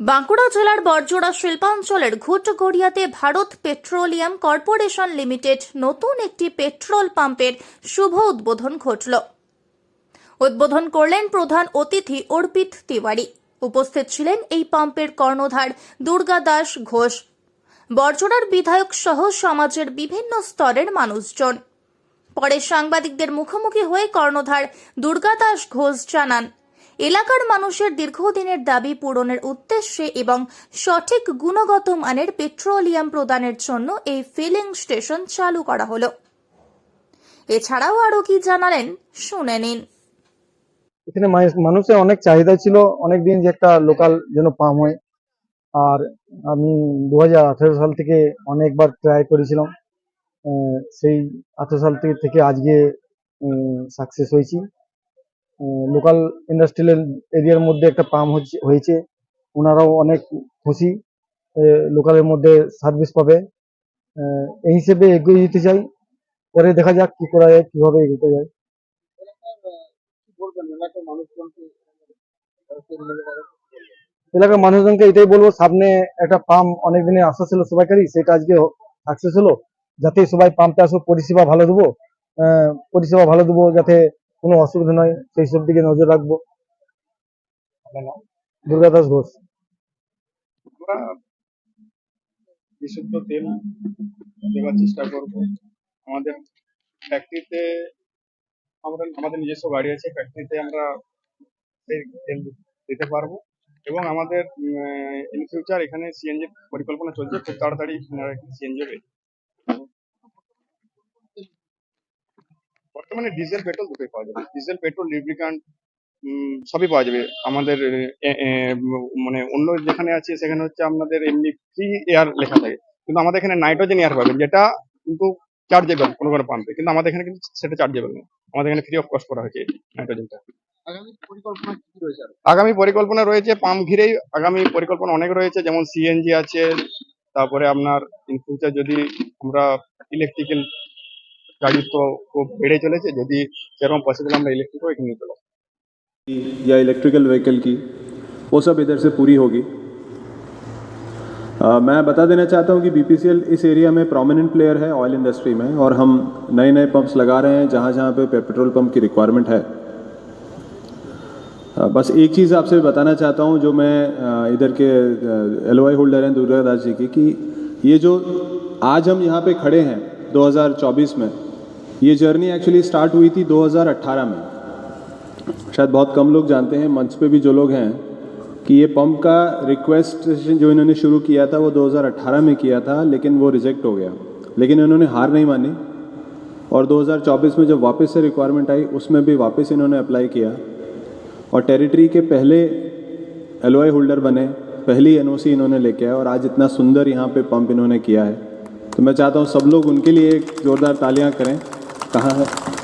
বাঁকুড়া জেলার বর্জরা শিল্পাঞ্চলের ঘুটগড়িয়াতে ভারত পেট্রোলিয়াম কর্পোরেশন লিমিটেড নতুন একটি পেট্রোল পাম্পের শুভ উদ্বোধন ঘটল। উদ্বোধন করলেন প্রধান অতিথি অর্পিত তিওয়ারি। উপস্থিত ছিলেন এই পাম্পের কর্ণধার দুর্গা দাস ঘোষ। বর্জরার বিধায়ক সহ সমাজের বিভিন্ন স্তরের মানুষজন। পরে সাংবাদিকদের মুখোমুখি হয়ে কর্ণধার দুর্গাদাস ঘোষ জানান এলাকার মানুষের দীর্ঘদিনের দাবি পূরণের উদ্দেশ্যে এবং সঠিক গুণগত মানের পেট্রোলিয়াম প্রদানের জন্য এই ফিলিং স্টেশন চালু করা হলো। এছাড়াও আরও কি জানালেন, শুনে নিন। এখানে মানুষ- মানুষের অনেক চাহিদা ছিল অনেক দিন যে একটা লোকাল যেন পাম হয়। আর আমি দু হাজার আঠেরো সাল থেকে অনেকবার ট্রাই করেছিলাম। সেই আঠেরো সাল থেকে থেকে আজকে সাকসেস হয়েছি। লোকাল ইন্ডাস্ট্রিয়াল এরিয়ার মধ্যে একটা পাম্প হয়েছে। ওনারাও অনেক খুশি লোকালের মধ্যে সার্ভিস পাবে। এই হিসেবে এগিয়ে যেতে চাই। পরে দেখা যাক কি করা যায়, কীভাবে এগোতে যায়। এলাকার মানুষজনকে এটাই বলব, সামনে একটা পাম্প অনেক দিনের আশা ছিল সবাইকারই, সেটা আজকে সাকসেস হলো। যাতে সবাই পাম্পে আসো পরিষেবা ভালো দেবো পরিষেবা ভালো দেবো, যাতে কোনো অসুবিধা নয় সেই সব দিকে নজর রাখব। দুর্গা দাস ঘোষ। বিশুদ্ধ তেল দেওয়ার চেষ্টা করব। আমাদের ফ্যাক্টরিতে আমরা, আমাদের নিজস্ব গাড়ি আছে ফ্যাক্টরিতে আমরা সেই তেল দিতে পারব। এবং আমাদের ইন ফিউচার এখানে সিএনজি পরিকল্পনা চলছে, খুব তাড়াতাড়ি সিএনজি রয়েছে বর্তমানে ডিজেল পেট্রোল দুটোই পাওয়া যাবে। ডিজেল পেট্রোল লিব্রিকান্ট সবই পাওয়া যাবে। আমাদের মানে অন্য যেখানে আছে সেখানে হচ্ছে আপনাদের এমনি ফ্রি এয়ার লেখা থাকে। কিন্তু আমাদের এখানে নাইট্রোজেন এয়ার পাবেন যেটা কিন্তু চার্জেবল কোনো কোনো পাম্পে কিন্তু আমাদের এখানে কিন্তু সেটা চার্জেবল না আমাদের এখানে ফ্রি অফ কস্ট করা হয়েছে নাইট্রোজেনটা আগামী পরিকল্পনা রয়েছে আগামী পরিকল্পনা রয়েছে পাম্প ঘিরেই। আগামী পরিকল্পনা অনেক রয়েছে যেমন সিএনজি আছে। তারপরে আপনার ইন ফিউচার যদি আমরা ইলেকট্রিক্যাল গাড়ি তো খুব বেড়ে চলেছে যদি সেরকম পসিবল আমরা ইলেকট্রিকও এখানে নিতে পারবো या इलेक्ट्रिकल व्हीकल की वो सब इधर से पूरी होगी अ, मैं बता देना चाहता हूँ कि बीपीसीएल इस एरिया में प्रोमिनेंट प्लेयर है ऑयल इंडस्ट्री में और हम नए नए पंप्स लगा रहे हैं जहाँ जहाँ पे पेट्रोल पंप की रिक्वायरमेंट है अ, बस एक चीज़ आपसे बताना चाहता हूँ जो मैं अ, इधर के एल होल्डर हैं दुर्गा दास जी की कि ये जो आज हम यहाँ पे खड़े हैं 2024 में ये जर्नी एक्चुअली स्टार्ट हुई थी 2018 में। शायद बहुत कम लोग जानते हैं, मंच पे भी जो लोग हैं, कि ये पंप का रिक्वेस्ट जो इन्होंने शुरू किया था, वो 2018 में किया था, लेकिन वो रिजेक्ट हो गया। लेकिन इन्होंने हार नहीं मानी और 2024 में जब वापस से रिक्वायरमेंट आई, उसमें भी वापस इन्होंने अप्लाई किया। और टेरिटरी के पहले एल होल्डर बने, पहली एनओसी इन्होंने लेके आए और आज इतना सुंदर यहाँ पे पंप इन्होंने किया है। तो मैं चाहता हूँ सब लोग उनके लिए एक ज़ोरदार तालियाँ करें। कहाँ है?